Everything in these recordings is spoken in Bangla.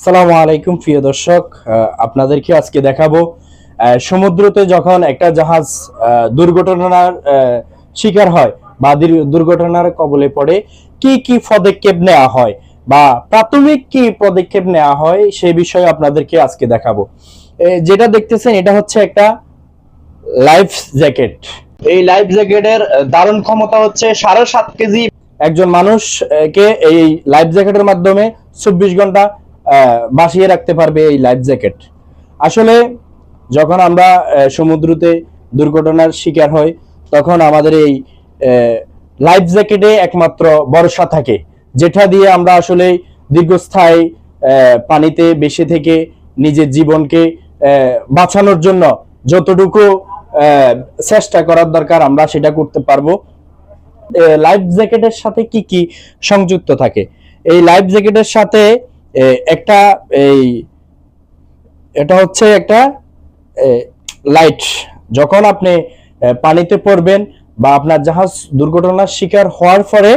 সালামু আলাইকুম, প্রিয় দর্শক। আপনাদেরকে আজকে দেখাবো সমুদ্রতে যখন একটা জাহাজ দুর্ঘটনার শিকার হয় বা দুর্ঘটনার কবলে পড়ে, কি কি পদক্ষেপ নেওয়া হয় বা প্রাথমিক কি পদক্ষেপ নেওয়া হয় সেই বিষয়ে আপনাদেরকে আজকে দেখাবো। যেটা দেখতেছেন, এটা হচ্ছে একটা লাইফ জ্যাকেট। এই লাইফ জ্যাকেটের দারুণ ক্ষমতা হচ্ছে সাড়ে সাত কেজি। একজন মানুষকে এই লাইফ জ্যাকেটের মাধ্যমে চব্বিশ ঘণ্টা বাঁচিয়ে রাখতে পারবে এই লাইফ জ্যাকেট আসলে যখন আমরা সমুদ্রতে দুর্ঘটনার শিকার হই, তখন আমাদের এই লাইফ জ্যাকেটে একমাত্র ভরসা থাকে, যেটা দিয়ে আমরা আসলে দীর্ঘস্থায়ী পানিতে বেশি থেকে নিজের জীবনকে বাঁচানোর জন্য যতটুকু চেষ্টা করার দরকার আমরা সেটা করতে পারব। লাইফ জ্যাকেটের সাথে কি কি সংযুক্ত থাকে? এই লাইফ জ্যাকেটের সাথে একটা এই, এটা হচ্ছে একটা লাইট যখন আপনি পানিতে পড়বেন বা আপনার জাহাজ দুর্ঘটনার শিকার হওয়ার পরে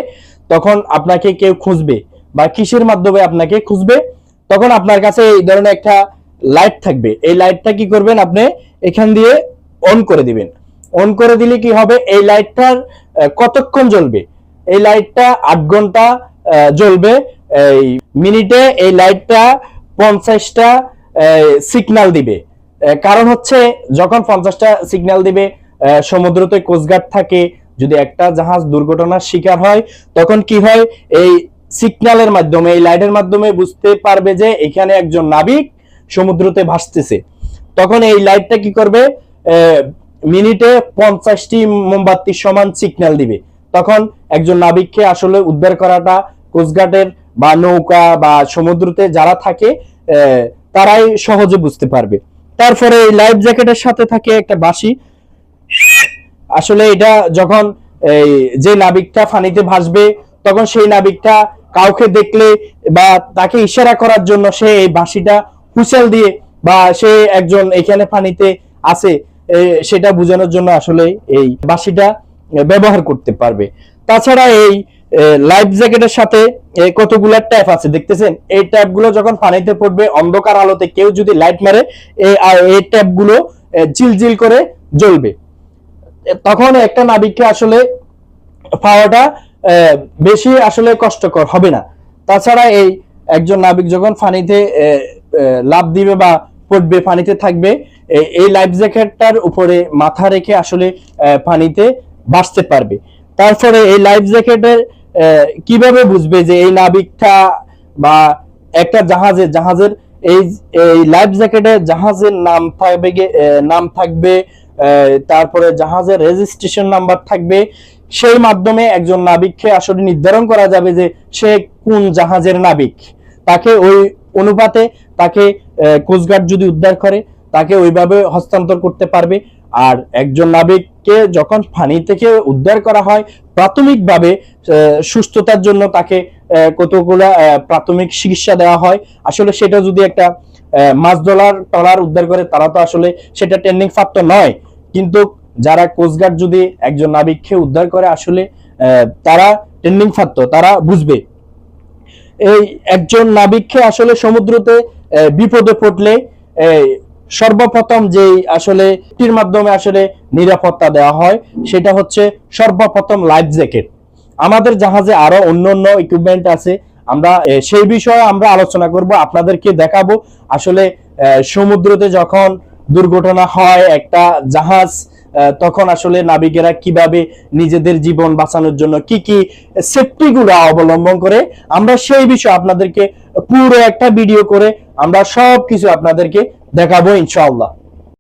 তখন আপনাকে কেউ খুঁজবে বা কিসের মাধ্যমে আপনাকে খুঁজবে, তখন আপনার কাছে এই ধরনের একটা লাইট থাকবে। এই লাইটটা কি করবেন আপনি? এখান দিয়ে অন করে দিবেন। অন করে দিলে কি হবে? এই লাইটটার কতক্ষণ জ্বলবে? এই লাইটটা আট ঘণ্টা জ্বলবে। এই মিনিটে এই লাইটটা পঞ্চাশটা সিগনাল দিবে। কারণ হচ্ছে যখন পঞ্চাশটা সিগনাল দিবে সমুদ্রতে কোস্টগার্ড থাকে, যদি একটা জাহাজ দুর্ঘটনার শিকার হয়, তখন কি হয়? এই সিগনালের মাধ্যমে, এই লাইটের মাধ্যমে বুঝতে পারবে যে এখানে একজন নাবিক সমুদ্রতে ভাসতেছে। তখন এই লাইটটা কি করবে? মিনিটে পঞ্চাশটি মোমবাতির সমান সিগন্যাল দিবে। তখন একজন নাবিককে আসলে উদ্ধার করাটা কোস্টগার্ডের বা নৌকা বা সমুদ্রতে যারা থাকে তারাই সহজে বুঝতে পারবে। তারপরে এই লাইফ জ্যাকেটের সাথে থাকে একটা বাঁশি। আসলে এটা যখন এই যে নাবিকটা ফানিতে ভাসবে, তখন সেই নাবিকটা কাউকে দেখলে বা তাকে ইশারা করার জন্য সে এই বাঁশিটা হুইসেল দিয়ে বা সে একজন এখানে ফানিতে আছে সেটা বোঝানোর জন্য আসলে এই বাঁশিটা ব্যবহার করতে পারবে। তাছাড়া এই লাইফ জ্যাকেটের সাথে কতগুলা ট্যাপ আছে, দেখতেছেন? এই ট্যাপগুলো যখন পানিতে পড়বে, অন্ধকার আলোতে কেউ যদি লাইট মারে এই ট্যাপগুলো জিলজিল করে জ্বলবে। তখন একটা নাবিককে আসলে পাওয়াটা বেশি আসলে কষ্টকর হবে না। তাছাড়া এই একজন নাবিক যখন পানিতে লাফ দিবে বা পড়বে, পানিতে থাকবে এই লাইফ জ্যাকেটটার উপরে মাথা রেখে আসলে পানিতে বাঁচতে পারবে। তারপরে এই লাইফ জ্যাকেটের কীভাবে বুঝবে যে এই নাবিকটা বা একটা জাহাজের জাহাজের এই এই লাইফ জ্যাকেটে জাহাজের নাম থাকবে নাম থাকবে তারপরে জাহাজের রেজিস্ট্রেশন নাম্বার থাকবে। সেই মাধ্যমে একজন নাবিককে আসলে নির্ধারণ করা যাবে যে সে কোন জাহাজের নাবিক। তাকে ওই অনুপাতে তাকে কোস্টগার্ড যদি উদ্ধার করে, তাকে ওইভাবে হস্তান্তর করতে পারবে। আর একজন নাবিককে যখন পানি থেকে উদ্ধার করা হয়, প্রাথমিকভাবে সুস্থতার জন্য তাকে কতগুলা প্রাথমিক চিকিৎসা দেওয়া হয়। আসলে সেটা যদি একটা মাছ ডলার টলার উদ্ধার করে, তারা তো আসলে সেটা ট্রেন্ডিং প্রাপ্ত নয়। কিন্তু যারা কোস্টগার্ড যদি একজন নাবিককে উদ্ধার করে, আসলে তারা ট্রেন্ডিং প্রাপ্ত তারা বুঝবে। এই একজন নাবিককে আসলে সমুদ্রতে বিপদে পড়লে সর্বপ্রথম যে আসলে টির মাধ্যমে আসলে নিরাপত্তা দেওয়া হয়, সেটা হচ্ছে সর্বপ্রথম লাইফ জ্যাকেট। আমাদের জাহাজে আরও অন্য অন্য ইকুইপমেন্ট আছে। আমরা সেই বিষয়ে আমরা আলোচনা করব, আপনাদেরকে দেখাবো। আসলে সমুদ্রতে যখন দুর্ঘটনা হয় একটা জাহাজ তখন আসলে নাবিকেরা কীভাবে নিজেদের জীবন বাঁচানোর জন্য কি কি সেফটি গুলো অবলম্বন করে, আমরা সেই বিষয়ে আপনাদেরকে পুরো একটা ভিডিও করে আমরা সব কিছু আপনাদেরকে দেখাবো ইনশাআল্লাহ